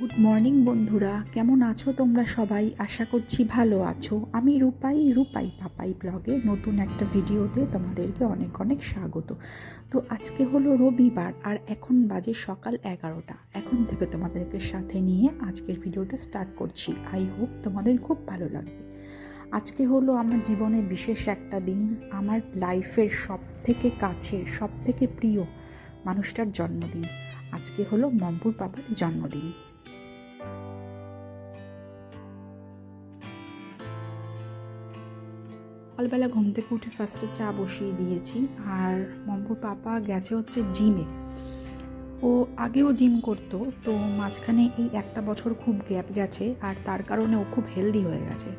Good morning বন্ধুরা। কেমন আছো তোমরা সবাই? আশা করছি ভালো আছো। আমি রূপাই রূপাই পাপাই ব্লগে নতুন একটা ভিডিওতে তোমাদেরকে অনেক অনেক স্বাগত। তো আজকে হলো রবিবার, আর এখন বাজে সকাল এগারোটা। এখন থেকে তোমাদেরকে সাথে নিয়ে আজকের ভিডিওটা স্টার্ট করছি। আই হোপ তোমাদের খুব ভালো লাগবে। আজকে হলো আমার জীবনে বিশেষ একটা দিন। আমার লাইফের সব থেকে কাছের সব থেকে প্রিয় মানুষটার জন্মদিন। আজকে হলো মম্পুর পাপার জন্মদিন। সকালবেলা ঘুম থেকে উঠে ফার্স্টে চা বসিয়ে দিয়েছি। আর মম্পুর পাপা গেছে হচ্ছে জিমে ও আগেও জিম করতো, তো মাঝখানে এই একটা বছর খুব গ্যাপ গেছে আর তার কারণে ও খুব হেলদি হয়ে গেছে।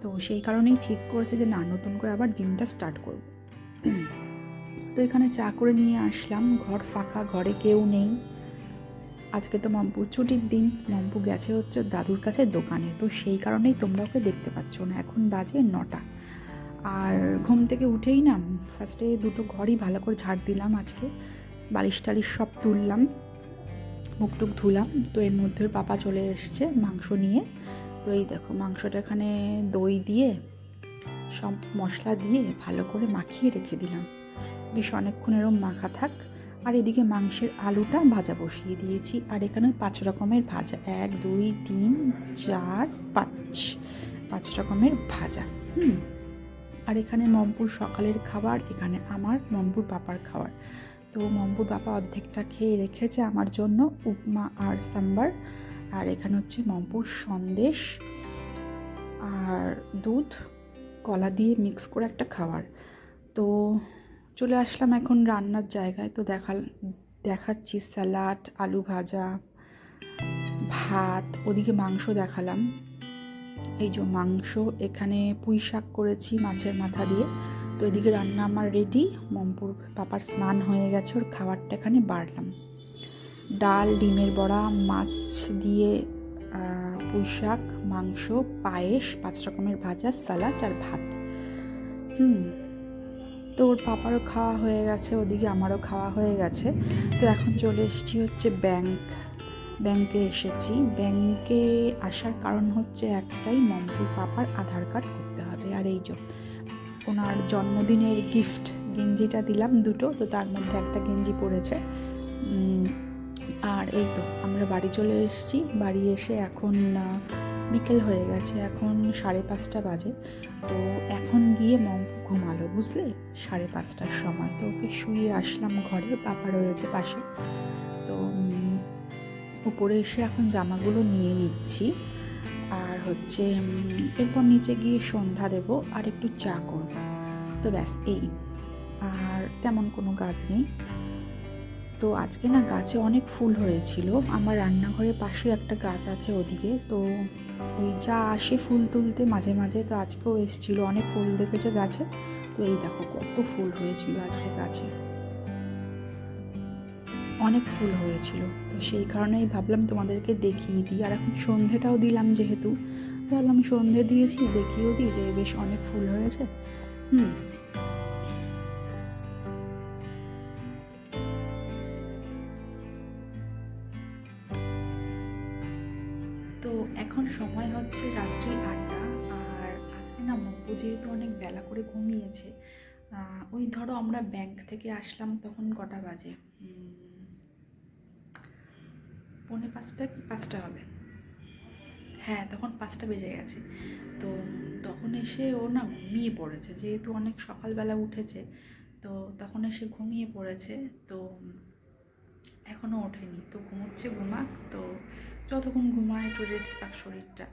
তো সেই কারণেই ঠিক করেছে যে, না, নতুন করে আবার জিমটা স্টার্ট করব। তো এখানে চা করে নিয়ে আসলাম। ঘর ফাঁকা, ঘরে কেউ নেই। আজকে তো মম্পুর ছুটির দিন, মম্পু গেছে হচ্ছে দাদুর কাছে দোকানে, তো সেই কারণেই তোমরা ওকে দেখতে পাচ্ছ না। এখন বাজে নটা। আর ঘুম থেকে উঠেই না ফার্স্টে দুটো ঘরই ভালো করে ঝাড় দিলাম আজকে। বালিশ টালিশ সব তুললাম, মুখ টুক ধুলাম, তো এর মধ্যে পাপা চলে এসছে মাংস নিয়ে। তো এই দেখো, মাংসটা এখানে দই দিয়ে, সব মশলা দিয়ে ভালো করে মাখিয়ে রেখে দিলাম। বেশ অনেকক্ষণ এরম মাখা থাক। আর এদিকে মাংসের আলুটা ভাজা বসিয়ে দিয়েছি। আর এখানে পাঁচ রকমের ভাজা। এক, দুই, তিন, চার, পাঁচ। পাঁচ রকমের ভাজা। হুম। আর এখানে মম্পুর সকালের খাবার, এখানে আমার মম্পুর পাপার খাবার। তো মম্পুর পাপা অর্ধেকটা খেয়ে রেখেছে আমার জন্য উপমা আর সাম্বার। আর এখানে হচ্ছে মম্পুর সন্দেশ আর দুধ, কলা দিয়ে মিক্স করে একটা খাবার। তো চলে আসলাম এখন রান্নার জায়গায়। তো দেখাল, দেখাচ্ছি স্যালাড, আলু ভাজা, ভাত, ওদিকে মাংস দেখালাম। এই যে মাংস, এখানে পুঁই শাক করেছি মাছের মাথা দিয়ে। তো এদিকে রান্না আমার রেডি মমপুর পাপার স্নান হয়ে গেছে, ওর খাবারটা এখানে বাড়লাম। ডাল, ডিমের বড়া, মাছ দিয়ে পুঁই শাক, মাংস, পায়েস, পাঁচ রকমের ভাজা, স্যালাড আর ভাত। হুম। তো ওর পাপারও খাওয়া হয়ে গেছে, ওদিকে আমারও খাওয়া হয়ে গেছে। তো এখন চলে এসেছি হচ্ছে ব্যাংক, ব্যাংকে এসেছি। ব্যাংকে আসার কারণ হচ্ছে একটাই মমপুর পাপার আধার কার্ড করতে হবে। আর এই জন্য ওনার জন্মদিনের গিফট গেঞ্জিটা দিলাম দুটো, তো তার মধ্যে একটা গেঞ্জি পড়েছে আর এই তো, আমরা বাড়ি চলে এসেছি। বাড়ি এসে এখন বিকেল হয়ে গেছে, এখন সাড়ে পাঁচটা বাজে। তো এখন গিয়ে মম্পু ঘুমালো, বুঝলে? সাড়ে পাঁচটার সময়। তো ওকে শুয়ে আসলাম ঘরে পাপা রয়েছে পাশে। তো উপরে এসে এখন জামাগুলো নিয়ে নিচ্ছি। আর হচ্ছে এরপর নিচে গিয়ে সন্ধ্যা দেব, আর একটু চা করব। তো ব্যাস, এই। আর তেমন কোনো কাজ নেই। তো আজকে না গাছে অনেক ফুল হয়েছিল। আমার রান্নাঘরের পাশে একটা গাছ আছে ওদিকে। তো ওই যা আসে ফুল তুলতে মাঝে মাঝে তো আজকেও এসেছিল। অনেক ফুল দেখেছে গাছে? তো এই দেখো কত ফুল হয়েছিল আজকে গাছে। অনেক ফুল হয়েছিল। তো সেই কারণেই ভাবলাম তোমাদেরকে দেখিয়ে দিই। আর এখন সন্ধেটাও দিলাম যেহেতু। ভাবলাম সন্ধে দিয়েছি, দেখিয়েও দিই যে বেশ অনেক ফুল হয়েছে। হুম তো এখন সময় হচ্ছে রাত্রি আটটা। আর আজকে না মব্বু যেহেতু অনেক বেলা করে ঘুমিয়েছে ওই ধরো আমরা ব্যাংক থেকে আসলাম তখন কটা বাজে? পৌনে পাঁচটা কি পাঁচটা হবে? হ্যাঁ তখন পাঁচটা বেজে গেছে। তো তখন এসে ও না ঘুমিয়ে পড়েছে, যেহেতু অনেক সকালবেলা উঠেছে, তো তখন এসে ঘুমিয়ে পড়েছে। তো এখনও ওঠেনি। তো ঘুমোচ্ছে ঘুমাক, তো যতক্ষণ ঘুমায় একটু রেস্ট পাক শরীরটা।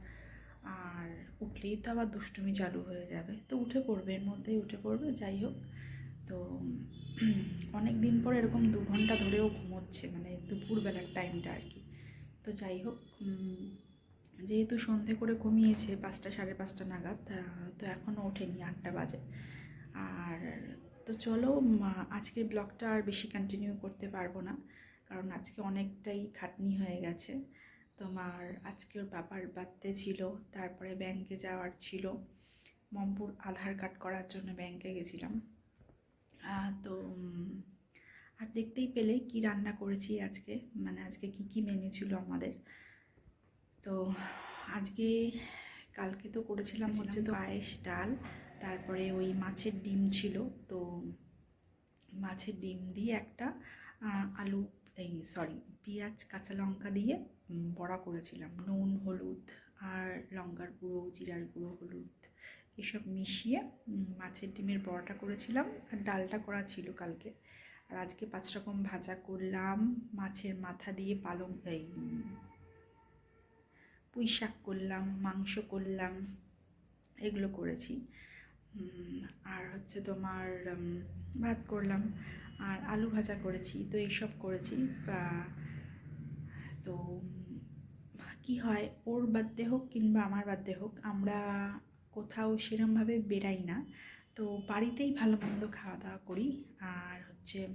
আর উঠলেই তো আবার দুষ্টুমি চালু হয়ে যাবে। তো উঠে পড়বে, এর মধ্যেই উঠে পড়বে, যাই হোক। তো অনেক দিন পর এরকম দু ঘণ্টা ধরেও ঘুমোচ্ছে মানে দুপুরবেলার টাইমটা আর কি। তো যাই হোক যেহেতু সন্ধে করে ঘুমিয়েছে পাঁচটা, সাড়ে পাঁচটা নাগাদ, তো এখনও ওঠেনি, আটটা বাজে। আর তো চলো আজকের ব্লগটা আর বেশি কন্টিনিউ করতে পারব না। কারণ আজকে অনেকটাই খাটনি হয়ে গেছে। তোমার আজকে ওর বাবার বার্থডে ছিল তারপরে ব্যাংকে যাওয়ার ছিল। মমপুর আধার কার্ড করার জন্য ব্যাংকে গেছিলাম। তো আর দেখতেই পেলে কি রান্না করেছি আজকে মানে আজকে কি কি মেনু ছিল আমাদের। তো আজকে কালকে তো করেছিলাম হচ্ছে তো পায়েস ডাল তারপরে ওই মাছের ডিম ছিল। তো মাছের ডিম দিয়ে একটা আলু সরি পেঁয়াজ, কাঁচা লঙ্কা দিয়ে বড়া করেছিলাম। নুন, হলুদ আর লঙ্কার গুঁড়ো, জিরার গুঁড়ো, হলুদ এসব মিশিয়ে মাছের ডিমের বড়াটা করেছিলাম আর ডালটা করা ছিল কালকে। আর আজকে পাঁচ রকম ভাজা করলাম, মাছের মাথা দিয়ে পালং, এই, পুঁই শাক করলাম, মাংস করলাম, এগুলো করেছি। আর হচ্ছে তোমার ভাত করলাম। আর আলু ভাজা করেছি, তো এইসব করেছি। তো, কি হয়, ওর বার্থডে হোক কিংবা আমার বার্থডে হোক, আমরা কোথাও সেরমভাবে বেরাই না। তো বাড়িতেই ভালো মন্দ খাওয়া দাওয়া করি। আর হচ্ছে,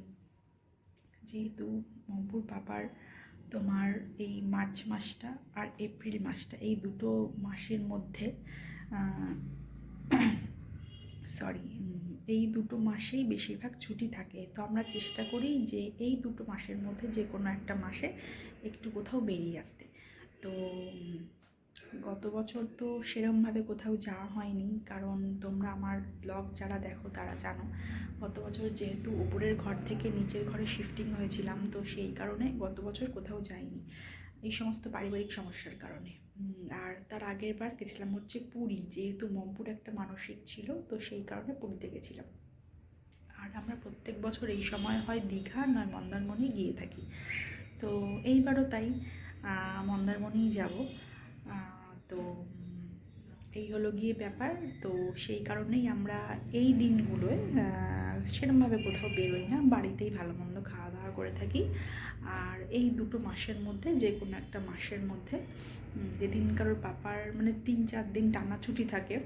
যেহেতু মঙ্পুর পাপার তোমার এই মার্চ মাসটা আর এপ্রিল মাসটা, এই দুটো মাসের মধ্যে সরি এই দুটো মাসেই বেশিরভাগ ছুটি থাকে। তো আমরা চেষ্টা করি যে এই দুটো মাসের মধ্যে যে কোনো একটা মাসে একটু কোথাও বেরিয়ে আসতে। তো গত বছর তো সেরমভাবে কোথাও যাওয়া হয়নি। কারণ তোমরা আমার ব্লগ যারা দেখো তারা জানো, গত বছর যেহেতু উপরের ঘর থেকে নিচের ঘরে শিফটিং হয়েছিলাম, তো সেই কারণে গত বছর কোথাও যাইনি। এই সমস্ত পারিবারিক সমস্যার কারণে। আর তার আগের বার গেছিলাম হচ্ছে পুরী, যেহেতু মমপুর একটা মানসিক ছিল, তো সেই কারণে পুরীতে গেছিলাম। আর আমরা প্রত্যেক বছর এই সময় হয় দীঘা, নয় মন্দারমণি গিয়ে থাকি। তো এইবারও তাই মন্দারমণি মন্দারমণিই যাব। তো এই হলো গিয়ে ব্যাপার। তো সেই কারণেই আমরা এই দিনগুলোয় সেরমভাবে কোথাও বেরোই না। বাড়িতেই ভালো মন্দ খাওয়া দাওয়া করে থাকি। আর এই দুটো মাসের মধ্যে যে কোনো একটা মাসের মধ্যে যেদিন কারোর পাপার মানে তিন চার দিন টানা ছুটি থাকে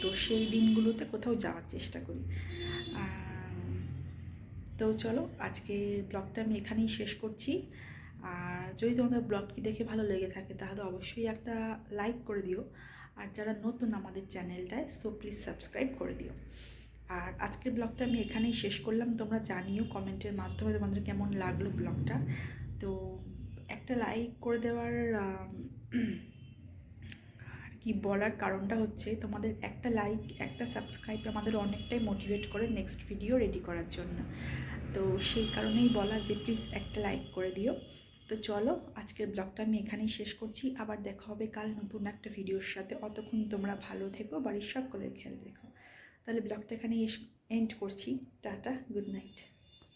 তো সেই দিনগুলোতে কোথাও যাওয়ার চেষ্টা করি। তো চলো, আজকের ব্লগটা আমি এখানেই শেষ করছি। আর যদি তোমাদের ব্লগটি দেখে ভালো লেগে থাকে, তাহলে অবশ্যই একটা লাইক করে দিও। আর যারা নতুন আমাদের চ্যানেলটায় সো প্লিজ সাবস্ক্রাইব করে দিও। আর আজকের ব্লগটা আমি এখানেই শেষ করলাম। তোমরা জানিও কমেন্টের মাধ্যমে তোমাদের কেমন লাগল ব্লগটা। তো একটা লাইক করে দেওয়ার আর কি বলার কারণটা হচ্ছে, তোমাদের একটা লাইক একটা সাবস্ক্রাইব আমাদের অনেকটাই মোটিভেট করে নেক্সট ভিডিও রেডি করার জন্য। তো সেই কারণেই বলা যে প্লিজ একটা লাইক করে দিও। তো চলো, আজকের ব্লগটা আমি এখানেই শেষ করছি। আবার দেখা হবে কাল নতুন একটা ভিডিওর সাথে। অতক্ষণ তোমরা ভালো থেকো, বাড়ির সকলের খেয়াল রেখো। তাহলে ব্লগটা এখানেই এন্ড করছি। Tata good night